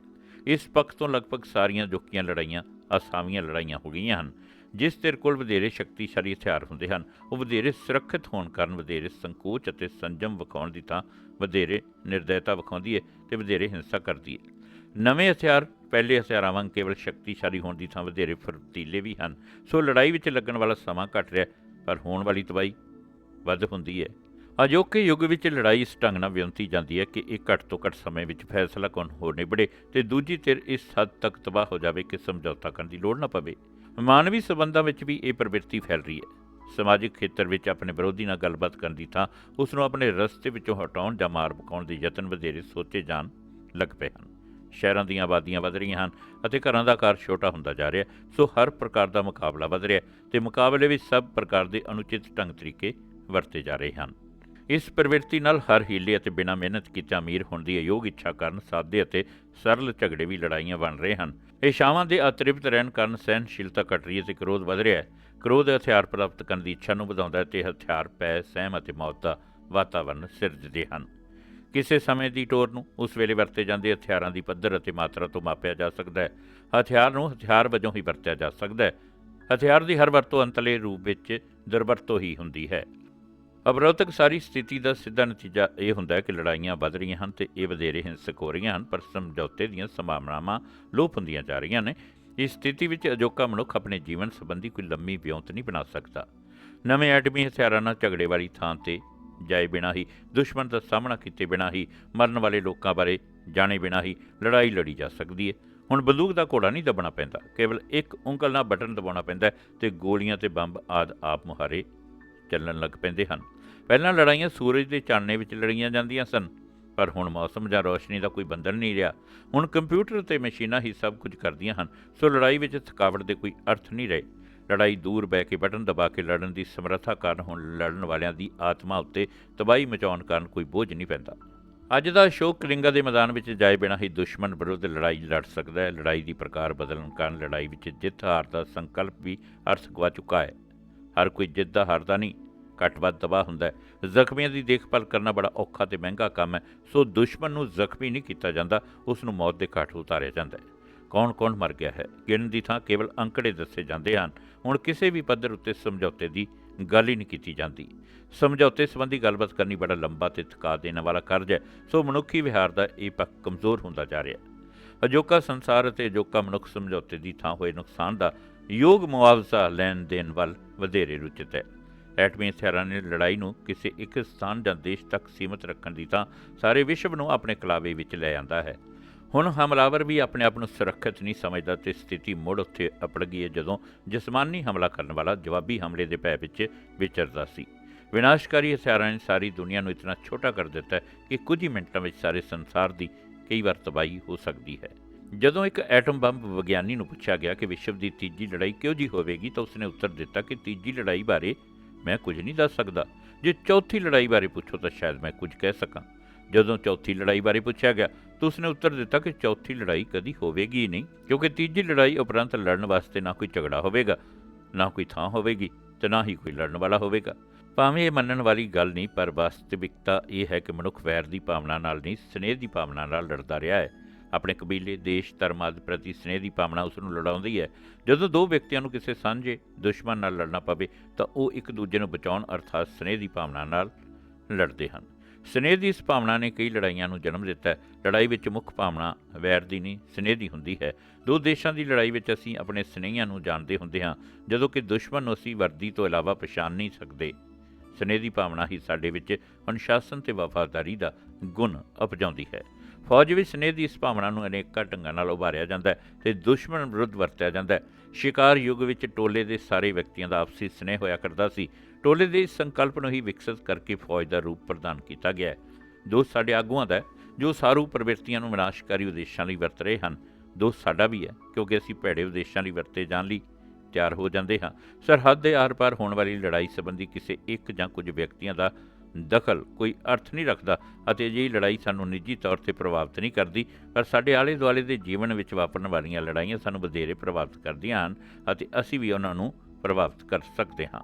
ਇਸ ਪੱਖ ਤੋਂ ਲਗਭਗ ਸਾਰੀਆਂ ਜੋਕੀਆਂ ਲੜਾਈਆਂ, ਅਸਾਮੀਆਂ ਲੜਾਈਆਂ ਹੋ ਗਈਆਂ ਹਨ। ਜਿਸ ਤੇਰੇ ਕੋਲ ਵਧੇਰੇ ਸ਼ਕਤੀਸ਼ਾਲੀ ਹਥਿਆਰ ਹੁੰਦੇ ਹਨ, ਉਹ ਵਧੇਰੇ ਸੁਰੱਖਿਅਤ ਹੋਣ ਕਾਰਨ ਵਧੇਰੇ ਸੰਕੋਚ ਅਤੇ ਸੰਜਮ ਵਿਖਾਉਣ ਦੀ ਤਾਂ ਵਧੇਰੇ ਨਿਰਦੈਤਾ ਵਿਖਾਉਂਦੀ ਹੈ ਤੇ ਵਧੇਰੇ ਹਿੰਸਾ ਕਰਦੀ ਹੈ ਨਵੇਂ ਹਥਿਆਰ, ਪਹਿਲੇ ਹਥਿਆਰਾਂ ਵਾਂਗ ਕੇਵਲ ਸ਼ਕਤੀਸ਼ਾਲੀ ਹੋਣ ਦੀ ਥਾਂ ਵਧੇਰੇ ਫਰਤੀਲੇ ਵੀ ਹਨ। ਸੋ ਲੜਾਈ ਵਿੱਚ ਲੱਗਣ ਵਾਲਾ ਸਮਾਂ ਘਟ ਰਿਹਾ, ਪਰ ਹੋਣ ਵਾਲੀ ਤਬਾਈ ਵੱਧ ਹੁੰਦੀ ਹੈ ਅਜੋਕੇ ਯੁੱਗ ਵਿੱਚ ਲੜਾਈ ਇਸ ਢੰਗ ਨਾਲ ਵਿਉਂਤੀ ਜਾਂਦੀ ਹੈ ਕਿ ਇਹ ਘੱਟ ਤੋਂ ਘੱਟ ਸਮੇਂ ਵਿੱਚ ਫੈਸਲਾ ਕੌਣ ਹੋ ਨਿਬੜੇ ਤੇ ਦੂਜੀ ਧਿਰ ਇਸ ਹੱਦ ਤੱਕ ਤਬਾਹ ਹੋ ਜਾਵੇ ਕਿ ਸਮਝੌਤਾ ਕਰਨ ਦੀ ਲੋੜ ਨਾ ਪਵੇ। ਮਾਨਵੀ ਸਬੰਧਾਂ ਵਿੱਚ ਵੀ ਇਹ ਪ੍ਰਵਿਰਤੀ ਫੈਲ ਰਹੀ ਹੈ। ਸਮਾਜਿਕ ਖੇਤਰ ਵਿੱਚ ਆਪਣੇ ਵਿਰੋਧੀ ਨਾਲ ਗੱਲਬਾਤ ਕਰਨ ਦੀ ਥਾਂ ਉਸ ਨੂੰ ਆਪਣੇ ਰਸਤੇ ਵਿੱਚੋਂ ਹਟਾਉਣ ਜਾਂ ਮਾਰ ਮੁਕਾਉਣ ਦੇ ਯਤਨ ਵਧੇਰੇ ਸੋਚੇ ਜਾਣ ਲੱਗ ਪਏ ਹਨ। ਸ਼ਹਿਰਾਂ ਦੀਆਂ ਆਬਾਦੀਆਂ ਵਧ ਰਹੀਆਂ ਹਨ ਅਤੇ ਘਰਾਂ ਦਾ ਆਕਾਰ ਛੋਟਾ ਹੁੰਦਾ ਜਾ ਰਿਹਾ ਸੋ ਹਰ ਪ੍ਰਕਾਰ ਦਾ ਮੁਕਾਬਲਾ ਵਧ ਰਿਹਾ ਹੈ ਤੇ ਮੁਕਾਬਲੇ ਵਿੱਚ ਸਭ ਪ੍ਰਕਾਰ ਦੇ ਅਨੁਚਿਤ ਢੰਗ ਤਰੀਕੇ ਵਰਤੇ ਜਾ ਰਹੇ ਹਨ। ਇਸ ਪ੍ਰਵਿਰਤੀ ਨਾਲ ਹਰ ਹੀਲੇ ਅਤੇ ਬਿਨਾਂ ਮਿਹਨਤ ਕੀਤੇ ਅਮੀਰ ਹੋਣ ਦੀ ਅਯੋਗ ਇੱਛਾ ਕਾਰਨ ਸਾਦੇ ਅਤੇ ਸਰਲ ਝਗੜੇ ਵੀ ਲੜਾਈਆਂ ਬਣ ਰਹੇ ਹਨ। ਇਸ਼ਾਵਾਂ ਦੇ ਅਤ੍ਰਿਪਤ ਰਹਿਣ ਕਾਰਨ ਸਹਿਨਸ਼ੀਲਤਾ ਘਟ ਰਹੀ ਹੈ ਤੇ ਕ੍ਰੋਧ ਵਧ ਰਿਹਾ ਹੈ। ਕ੍ਰੋਧ ਹਥਿਆਰ ਪ੍ਰਾਪਤ ਕਰਨ ਦੀ ਇੱਛਾ ਨੂੰ ਵਧਾਉਂਦਾ ਹੈ ਤੇ ਹਥਿਆਰ ਪੈ ਸਹਿਮ ਅਤੇ ਮੌਤ ਦਾ ਵਾਤਾਵਰਣ ਸਿਰਜਦੇ ਹਨ। ਕਿਸੇ ਸਮੇਂ ਦੀ ਟੋਰ ਨੂੰ ਉਸ ਵੇਲੇ ਵਰਤੇ ਜਾਂਦੇ ਹਥਿਆਰਾਂ ਦੀ ਪੱਧਰ ਅਤੇ ਮਾਤਰਾ ਤੋਂ ਮਾਪਿਆ ਜਾ ਸਕਦਾ ਹੈ। ਹਥਿਆਰ ਨੂੰ ਹਥਿਆਰ ਵਜੋਂ ਹੀ ਵਰਤਿਆ ਜਾ ਸਕਦਾ ਹੈ। ਹਥਿਆਰ ਦੀ ਹਰ ਵਰਤੋਂ ਅੰਤਲੇ ਰੂਪ ਵਿੱਚ ਦੁਰਵਰਤੋਂ ਹੀ ਹੁੰਦੀ ਹੈ। ਅਵਰੋਧਕ ਸਾਰੀ ਸਥਿਤੀ ਦਾ ਸਿੱਧਾ ਨਤੀਜਾ ਇਹ ਹੁੰਦਾ ਹੈ ਕਿ ਲੜਾਈਆਂ ਵੱਧ ਰਹੀਆਂ ਹਨ ਤੇ ਇਹ ਵਧੇਰੇ ਹਿੰਸਕ ਹੋ ਰਹੀਆਂ ਹਨ, ਪਰ ਸਮਝੌਤੇ ਦੀਆਂ ਸੰਭਾਵਨਾਵਾਂ ਲੋਪ ਹੁੰਦੀਆਂ ਜਾ ਰਹੀਆਂ ਨੇ। ਇਸ ਸਥਿਤੀ ਵਿੱਚ ਅਜੋਕਾ ਮਨੁੱਖ ਆਪਣੇ ਜੀਵਨ ਸੰਬੰਧੀ ਕੋਈ ਲੰਮੀ ਵਿਉਂਤ ਨਹੀਂ ਬਣਾ ਸਕਦਾ। ਨਵੇਂ ਐਟਮੀ ਹਥਿਆਰਾਂ ਨਾਲ ਝਗੜੇ ਵਾਲੀ ਥਾਂ ਤੇ ਜਾਏ ਬਿਨਾਂ ਹੀ, ਦੁਸ਼ਮਣ ਦਾ ਸਾਹਮਣਾ ਕੀਤੇ ਬਿਨਾਂ ਹੀ, ਮਰਨ ਵਾਲੇ ਲੋਕਾਂ ਬਾਰੇ ਜਾਣੇ ਬਿਨਾਂ ਹੀ ਲੜਾਈ ਲੜੀ ਜਾ ਸਕਦੀ ਹੈ। ਹੁਣ ਬੰਦੂਕ ਦਾ ਘੋੜਾ ਨਹੀਂ ਦਬਣਾ ਪੈਂਦਾ, ਕੇਵਲ ਇੱਕ ਉਂਗਲ ਨਾਲ ਬਟਨ ਦਬਾਉਣਾ ਪੈਂਦਾ ਹੈ ਤੇ ਗੋਲੀਆਂ ਤੇ ਬੰਬ ਆਦ ਆਪ ਮੁਹਾਰੇ ਚੱਲਣ ਲੱਗ ਪੈਂਦੇ ਹਨ। ਪਹਿਲਾਂ ਲੜਾਈਆਂ ਸੂਰਜ ਦੇ ਚਾਨਣੇ ਵਿੱਚ ਲੜੀਆਂ ਜਾਂਦੀਆਂ ਸਨ, ਪਰ ਹੁਣ ਮੌਸਮ ਜਾਂ ਰੋਸ਼ਨੀ ਦਾ ਕੋਈ ਬੰਧਨ ਨਹੀਂ ਰਿਹਾ। ਹੁਣ ਕੰਪਿਊਟਰ ਤੇ ਮਸ਼ੀਨਾਂ ਹੀ ਸਭ ਕੁਝ ਕਰਦੀਆਂ ਹਨ, ਸੋ ਲੜਾਈ ਵਿੱਚ ਥਕਾਵਟ ਦੇ ਕੋਈ ਅਰਥ ਨਹੀਂ ਰਹੇ। ਲੜਾਈ ਦੂਰ ਬਹਿ ਕੇ ਬਟਨ ਦਬਾ ਕੇ ਲੜਨ ਦੀ ਸਮਰੱਥਾ ਕਾਰਨ ਹੁਣ ਲੜਨ ਵਾਲਿਆਂ ਦੀ ਆਤਮਾ ਉੱਤੇ ਤਬਾਹੀ ਮਚਾਉਣ ਕਾਰਨ ਕੋਈ ਬੋਝ ਨਹੀਂ ਪੈਂਦਾ। ਅੱਜ ਦਾ ਅਸ਼ੋਕ ਕਲਿੰਗਾ ਦੇ ਮੈਦਾਨ ਵਿੱਚ ਜਾਏ ਬਿਨਾਂ ਹੀ ਦੁਸ਼ਮਣ ਵਿਰੁੱਧ ਲੜਾਈ ਲੜ ਸਕਦਾ ਹੈ। ਲੜਾਈ ਦੀ ਪ੍ਰਕਾਰ ਬਦਲਣ ਕਾਰਨ ਲੜਾਈ ਵਿੱਚ ਜਿੱਤ ਹਾਰ ਦਾ ਸੰਕਲਪ ਵੀ ਅਰਥ ਗਵਾ ਚੁੱਕਾ ਹੈ। ਹਰ ਕੋਈ ਜਿੱਤ ਦਾ ਹਾਰਦਾ ਨਹੀਂ। ਘੱਟ ਵੱਧ ਤਬਾਹ ਹੁੰਦਾ ਹੈ। ਜ਼ਖਮੀਆਂ ਦੀ ਦੇਖਭਾਲ ਕਰਨਾ ਬੜਾ ਔਖਾ ਤੇ ਮਹਿੰਗਾ ਕੰਮ ਹੈ। ਸੋ ਦੁਸ਼ਮਣ ਨੂੰ ਜ਼ਖਮੀ ਨਹੀਂ ਕੀਤਾ ਜਾਂਦਾ, ਉਸ ਨੂੰ ਮੌਤ ਦੇ ਘਾਟ ਉਤਾਰਿਆ ਜਾਂਦਾ ਹੈ। ਕੌਣ-ਕੌਣ ਮਰ ਗਿਆ ਹੈ? ਗਿਣਨ ਦੀ ਥਾਂ ਕੇਵਲ ਅੰਕੜੇ ਦੱਸੇ ਜਾਂਦੇ ਹਨ। ਹੁਣ ਕਿਸੇ ਵੀ ਪੱਧਰ ਉੱਤੇ ਸਮਝੌਤੇ ਦੀ ਗੱਲ ਹੀ ਨਹੀਂ ਕੀਤੀ ਜਾਂਦੀ। ਸਮਝੌਤੇ ਸੰਬੰਧੀ ਗੱਲਬਾਤ ਕਰਨੀ ਬੜਾ ਲੰਬਾ ਤੇ ਥਕਾ ਦੇਣ ਵਾਲਾ ਕਾਰਜ ਹੈ। ਸੋ ਮਨੁੱਖੀ ਵਿਹਾਰ ਦਾ ਇਹ ਪੱਖ ਕਮਜ਼ੋਰ ਹੁੰਦਾ ਜਾ ਰਿਹਾ ਹੈ। ਅਜੋਕਾ ਸੰਸਾਰ ਅਤੇ ਅਜੋਕਾ ਮਨੁੱਖ ਸਮਝੌਤੇ ਦੀ ਥਾਂ ਹੋਏ ਨੁਕਸਾਨ ਦਾ ਯੋਗ ਮੁਆਵਜ਼ਾ ਲੈਣ ਦੇਣ ਵੱਲ ਵਧੇਰੇ ਰੁਚਿਤ ਹੈ। ਐਟਮੀ ਹਥਿਆਰਾਂ ਨੇ ਲੜਾਈ ਨੂੰ ਕਿਸੇ ਇੱਕ ਸਥਾਨ ਜਾਂ ਦੇਸ਼ ਤੱਕ ਸੀਮਤ ਰੱਖਣ ਦੀ ਤਾਂ ਸਾਰੇ ਵਿਸ਼ਵ ਨੂੰ ਆਪਣੇ ਕਲਾਵੇ ਵਿੱਚ ਲੈ ਆਂਦਾ ਹੈ। ਹੁਣ ਹਮਲਾਵਰ ਵੀ ਆਪਣੇ ਆਪ ਨੂੰ ਸੁਰੱਖਿਅਤ ਨਹੀਂ ਸਮਝਦਾ ਤੇ ਸਥਿਤੀ ਮੁੜ ਉੱਥੇ ਅਪੜ ਗਈ ਹੈ ਜਦੋਂ ਜਿਸਮਾਨੀ ਹਮਲਾ ਕਰਨ ਵਾਲਾ ਜਵਾਬੀ ਹਮਲੇ ਦੇ ਪੈ ਵਿੱਚ ਵਿਚਰਦਾ ਸੀ। ਵਿਨਾਸ਼ਕਾਰੀ ਹਥਿਆਰਾਂ ਨੇ ਸਾਰੀ ਦੁਨੀਆ ਨੂੰ ਇਤਨਾ ਛੋਟਾ ਕਰ ਦਿੱਤਾ ਹੈ ਕਿ ਕੁਝ ਹੀ ਮਿੰਟਾਂ ਵਿੱਚ ਸਾਰੇ ਸੰਸਾਰ ਦੀ ਕਈ ਵਾਰ ਤਬਾਹੀ ਹੋ ਸਕਦੀ ਹੈ। ਜਦੋਂ ਇੱਕ ਐਟਮ ਬੰਬ ਵਿਗਿਆਨੀ ਨੂੰ ਪੁੱਛਿਆ ਗਿਆ ਕਿ ਵਿਸ਼ਵ ਦੀ ਤੀਜੀ ਲੜਾਈ ਕਿਉਂ ਜੀ ਹੋਵੇਗੀ, ਤਾਂ ਉਸਨੇ ਉੱਤਰ ਦਿੱਤਾ ਕਿ ਤੀਜੀ ਲੜਾਈ ਬਾਰੇ ਮੈਂ ਕੁਝ ਨਹੀਂ ਦੱਸ ਸਕਦਾ। ਜੇ ਚੌਥੀ ਲੜਾਈ ਬਾਰੇ ਪੁੱਛੋ ਤਾਂ ਸ਼ਾਇਦ ਮੈਂ ਕੁਝ ਕਹਿ ਸਕਾਂ। ਜਦੋਂ ਚੌਥੀ ਲੜਾਈ ਬਾਰੇ ਪੁੱਛਿਆ ਗਿਆ, ਤਾਂ ਉਸਨੇ ਉੱਤਰ ਦਿੱਤਾ ਕਿ ਚੌਥੀ ਲੜਾਈ ਕਦੀ ਹੋਵੇਗੀ ਹੀ ਨਹੀਂ, ਕਿਉਂਕਿ ਤੀਜੀ ਲੜਾਈ ਉਪਰੰਤ ਲੜਨ ਵਾਸਤੇ ਨਾ ਕੋਈ ਝਗੜਾ ਹੋਵੇਗਾ, ਨਾ ਕੋਈ ਥਾਂ ਹੋਵੇਗੀ ਤੇ ਨਾ ਹੀ ਕੋਈ ਲੜਨ ਵਾਲਾ ਹੋਵੇਗਾ। ਭਾਵੇਂ ਇਹ ਮੰਨਣ ਵਾਲੀ ਗੱਲ ਨਹੀਂ, ਪਰ ਵਾਸਤਵਿਕਤਾ ਇਹ ਹੈ ਕਿ ਮਨੁੱਖ ਵੈਰ ਦੀ ਭਾਵਨਾ ਨਾਲ ਨਹੀਂ, ਸਨੇਹ ਦੀ ਭਾਵਨਾ ਨਾਲ ਲੜਦਾ ਰਿਹਾ ਹੈ। ਆਪਣੇ ਕਬੀਲੇ, ਦੇਸ਼, ਧਰਮ ਆਦਿ ਪ੍ਰਤੀ ਸਨੇਹ ਦੀ ਭਾਵਨਾ ਉਸ ਨੂੰ ਲੜਾਉਂਦੀ ਹੈ। ਜਦੋਂ ਦੋ ਵਿਅਕਤੀਆਂ ਨੂੰ ਕਿਸੇ ਸਾਂਝੇ ਦੁਸ਼ਮਣ ਨਾਲ ਲੜਨਾ ਪਵੇ, ਤਾਂ ਉਹ ਇੱਕ ਦੂਜੇ ਨੂੰ ਬਚਾਉਣ ਅਰਥਾਤ ਸਨੇਹ ਦੀ ਭਾਵਨਾ ਨਾਲ ਲੜਦੇ ਹਨ। ਸਨੇਹ ਦੀ ਇਸ ਭਾਵਨਾ ਨੇ ਕਈ ਲੜਾਈਆਂ ਨੂੰ ਜਨਮ ਦਿੱਤਾ ਹੈ। ਲੜਾਈ ਵਿੱਚ ਮੁੱਖ ਭਾਵਨਾ ਵੈਰ ਦੀ ਨਹੀਂ, ਸਨੇਹ ਦੀ ਹੁੰਦੀ ਹੈ। ਦੋ ਦੇਸ਼ਾਂ ਦੀ ਲੜਾਈ ਵਿੱਚ ਅਸੀਂ ਆਪਣੇ ਸਨੇਹੀਆਂ ਨੂੰ ਜਾਣਦੇ ਹੁੰਦੇ ਹਾਂ, ਜਦੋਂ ਕਿ ਦੁਸ਼ਮਣ ਨੂੰ ਅਸੀਂ ਵਰਦੀ ਤੋਂ ਇਲਾਵਾ ਪਛਾਣ ਨਹੀਂ ਸਕਦੇ। ਸਨੇਹ ਦੀ ਭਾਵਨਾ ਹੀ ਸਾਡੇ ਵਿੱਚ ਅਨੁਸ਼ਾਸਨ ਤੇ ਵਫਾਦਾਰੀ ਦਾ ਗੁਣ ਅਪਜਾਉਂਦੀ ਹੈ। ਫੌਜ ਵਿੱਚ ਸਨੇਹ ਦੀ ਇਸ ਭਾਵਨਾ ਨੂੰ ਅਨੇਕਾਂ ਢੰਗਾਂ ਨਾਲ ਉਭਾਰਿਆ ਜਾਂਦਾ ਹੈ ਤੇ ਦੁਸ਼ਮਣ ਵਿਰੁੱਧ ਵਰਤਿਆ ਜਾਂਦਾ ਹੈ। ਸ਼ਿਕਾਰ ਯੁੱਗ ਵਿੱਚ ਟੋਲੇ ਦੇ ਸਾਰੇ ਵਿਅਕਤੀਆਂ ਦਾ ਆਪਸੀ ਸਨੇਹ ਹੋਇਆ ਕਰਦਾ ਸੀ। ਟੋਲੇ ਦੇ ਇਸ ਸੰਕਲਪ ਨੂੰ ਹੀ ਵਿਕਸਿਤ ਕਰਕੇ ਫੌਜ ਦਾ ਰੂਪ ਪ੍ਰਦਾਨ ਕੀਤਾ ਗਿਆ ਹੈ। ਦੋਸਤ ਸਾਡੇ ਆਗੂਆਂ ਦਾ ਜੋ ਸਾਰੂ ਪ੍ਰਵਿਰਤੀਆਂ ਨੂੰ ਵਿਨਾਸ਼ਕਾਰੀ ਉਦੇਸ਼ਾਂ ਲਈ ਵਰਤ ਰਹੇ ਹਨ। ਦੋਸਤ ਸਾਡਾ ਵੀ ਹੈ, ਕਿਉਂਕਿ ਅਸੀਂ ਭੈੜੇ ਉਦੇਸ਼ਾਂ ਲਈ ਵਰਤੇ ਜਾਣ ਲਈ ਤਿਆਰ ਹੋ ਜਾਂਦੇ ਹਾਂ। ਸਰਹੱਦ ਦੇ ਆਰ-ਪਾਰ ਹੋਣ ਵਾਲੀ ਲੜਾਈ ਸੰਬੰਧੀ ਕਿਸੇ ਇੱਕ ਜਾਂ ਕੁਝ ਵਿਅਕਤੀਆਂ ਦਾ ਦਖਲ ਕੋਈ ਅਰਥ ਨਹੀਂ ਰੱਖਦਾ ਅਤੇ ਅਜਿਹੀ ਲੜਾਈ ਸਾਨੂੰ ਨਿੱਜੀ ਤੌਰ ਤੇ ਪ੍ਰਭਾਵਿਤ ਨਹੀਂ ਕਰਦੀ, ਪਰ ਸਾਡੇ ਆਲੇ ਦੁਆਲੇ ਦੇ ਜੀਵਨ ਵਿੱਚ ਵਾਪਰਨ ਵਾਲੀਆਂ ਲੜਾਈਆਂ ਸਾਨੂੰ ਵਧੇਰੇ ਪ੍ਰਭਾਵਿਤ ਕਰਦੀਆਂ ਹਨ ਅਤੇ ਅਸੀਂ ਵੀ ਉਹਨਾਂ ਨੂੰ ਪ੍ਰਭਾਵਿਤ ਕਰ ਸਕਦੇ ਹਾਂ।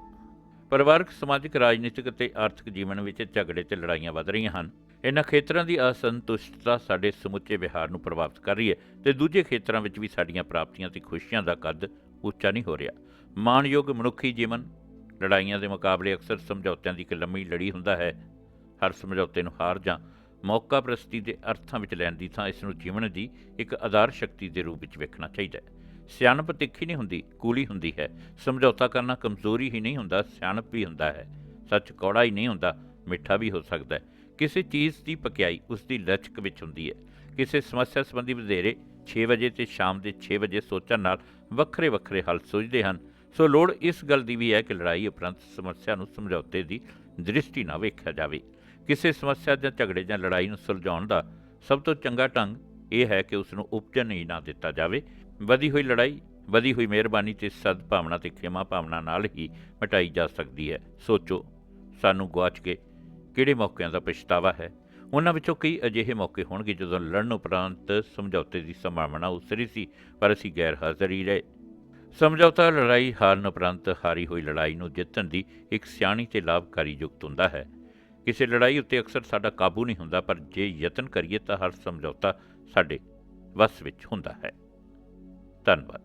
ਪਰਿਵਾਰਕ, ਸਮਾਜਿਕ, ਰਾਜਨੀਤਿਕ ਅਤੇ ਆਰਥਿਕ ਜੀਵਨ ਵਿੱਚ ਝਗੜੇ ਤੇ ਲੜਾਈਆਂ ਵਧ ਰਹੀਆਂ ਹਨ। ਇਹਨਾਂ ਖੇਤਰਾਂ ਦੀ ਅਸੰਤੁਸ਼ਟਤਾ ਸਾਡੇ ਸਮੁੱਚੇ ਵਿਹਾਰ ਨੂੰ ਪ੍ਰਭਾਵਿਤ ਕਰ ਰਹੀ ਹੈ ਤੇ ਦੂਜੇ ਖੇਤਰਾਂ ਵਿੱਚ ਵੀ ਸਾਡੀਆਂ ਪ੍ਰਾਪਤੀਆਂ ਤੇ ਖੁਸ਼ੀਆਂ ਦਾ ਕੱਦ ਉੱਚਾ ਨਹੀਂ ਹੋ ਰਿਹਾ। ਮਾਣਯੋਗ ਮਨੁੱਖੀ ਜੀਵਨ ਲੜਾਈਆਂ ਦੇ ਮੁਕਾਬਲੇ ਅਕਸਰ ਸਮਝੌਤਿਆਂ ਦੀ ਇੱਕ ਲੰਮੀ ਲੜੀ ਹੁੰਦਾ ਹੈ। ਹਰ ਸਮਝੌਤੇ ਨੂੰ ਹਾਰ ਜਾਂ ਮੌਕਾ ਪ੍ਰਸਤੀ ਦੇ ਅਰਥਾਂ ਵਿੱਚ ਲੈਣ ਦੀ ਥਾਂ ਇਸ ਨੂੰ ਜੀਵਨ ਦੀ ਇੱਕ ਆਧਾਰ ਸ਼ਕਤੀ ਦੇ ਰੂਪ ਵਿੱਚ ਵੇਖਣਾ ਚਾਹੀਦਾ ਹੈ। ਸਿਆਣਪ ਤਿੱਖੀ ਨਹੀਂ ਹੁੰਦੀ, ਕੂਲੀ ਹੁੰਦੀ ਹੈ। ਸਮਝੌਤਾ ਕਰਨਾ ਕਮਜ਼ੋਰੀ ਹੀ ਨਹੀਂ ਹੁੰਦਾ, ਸਿਆਣਪ ਵੀ ਹੁੰਦਾ ਹੈ। ਸੱਚ ਕੌੜਾ ਹੀ ਨਹੀਂ ਹੁੰਦਾ, ਮਿੱਠਾ ਵੀ ਹੋ ਸਕਦਾ ਹੈ। ਕਿਸੇ ਚੀਜ਼ ਦੀ ਪਕਿਆਈ ਉਸ ਦੀ ਲਚਕ ਵਿੱਚ ਹੁੰਦੀ ਹੈ। ਕਿਸੇ ਸਮੱਸਿਆ ਸੰਬੰਧੀ ਵਧੇਰੇ 6 ਵਜੇ ਤੇ ਸ਼ਾਮ ਦੇ 6 ਵਜੇ ਸੋਚਣ ਨਾਲ ਵੱਖਰੇ ਵੱਖਰੇ ਹੱਲ ਸੁਝਦੇ ਹਨ। ਸੋ ਲੋੜ ਇਸ ਗੱਲ ਦੀ ਵੀ ਹੈ ਕਿ ਲੜਾਈ ਉਪਰੰਤ ਸਮੱਸਿਆ ਨੂੰ ਸਮਝੌਤੇ ਦੀ ਦ੍ਰਿਸ਼ਟੀ ਨਾਲ ਵੇਖਿਆ ਜਾਵੇ। ਕਿਸੇ ਸਮੱਸਿਆ ਜਾਂ ਝਗੜੇ ਜਾਂ ਲੜਾਈ ਨੂੰ ਸੁਲਝਾਉਣ ਦਾ ਸਭ ਤੋਂ ਚੰਗਾ ਢੰਗ ਇਹ ਹੈ ਕਿ ਉਸ ਨੂੰ ਉਪਜਣ ਹੀ ਨਾ ਦਿੱਤਾ ਜਾਵੇ। ਵਧੀ ਹੋਈ ਲੜਾਈ, ਵਧੀ ਹੋਈ ਮਿਹਰਬਾਨੀ ਤੇ ਸਦਭਾਵਨਾ ਤੇ ਖਿਮਾ ਭਾਵਨਾ ਨਾਲ ਹੀ ਮਿਟਾਈ ਜਾ ਸਕਦੀ ਹੈ। ਸੋਚੋ, ਸਾਨੂੰ ਗੁਆਚ ਕੇ ਕਿਹੜੇ ਮੌਕਿਆਂ ਦਾ ਪਛਤਾਵਾ ਹੈ? ਉਹਨਾਂ ਵਿੱਚੋਂ ਕਈ ਅਜਿਹੇ ਮੌਕੇ ਹੋਣਗੇ ਜਦੋਂ ਲੜਨ ਉਪਰੰਤ ਸਮਝੌਤੇ ਦੀ ਸੰਭਾਵਨਾ ਉਸਰੀ ਸੀ, ਪਰ ਅਸੀਂ ਗੈਰ ਹਾਜ਼ਰ ਹੀ ਰਹੇ। ਸਮਝੌਤਾ ਲੜਾਈ ਹਾਰਨ ਉਪਰੰਤ ਹਾਰੀ ਹੋਈ ਲੜਾਈ ਨੂੰ ਜਿੱਤਣ ਦੀ ਇੱਕ ਸਿਆਣੀ ਤੇ ਲਾਭਕਾਰੀ ਯੁਕਤ ਹੁੰਦਾ ਹੈ। ਕਿਸੇ ਲੜਾਈ ਉੱਤੇ ਅਕਸਰ ਸਾਡਾ ਕਾਬੂ ਨਹੀਂ ਹੁੰਦਾ, ਪਰ ਜੇ ਯਤਨ ਕਰੀਏ ਤਾਂ ਹਰ ਸਮਝੌਤਾ ਸਾਡੇ ਵੱਸ ਵਿੱਚ ਹੁੰਦਾ ਹੈ। ਧੰਨਵਾਦ।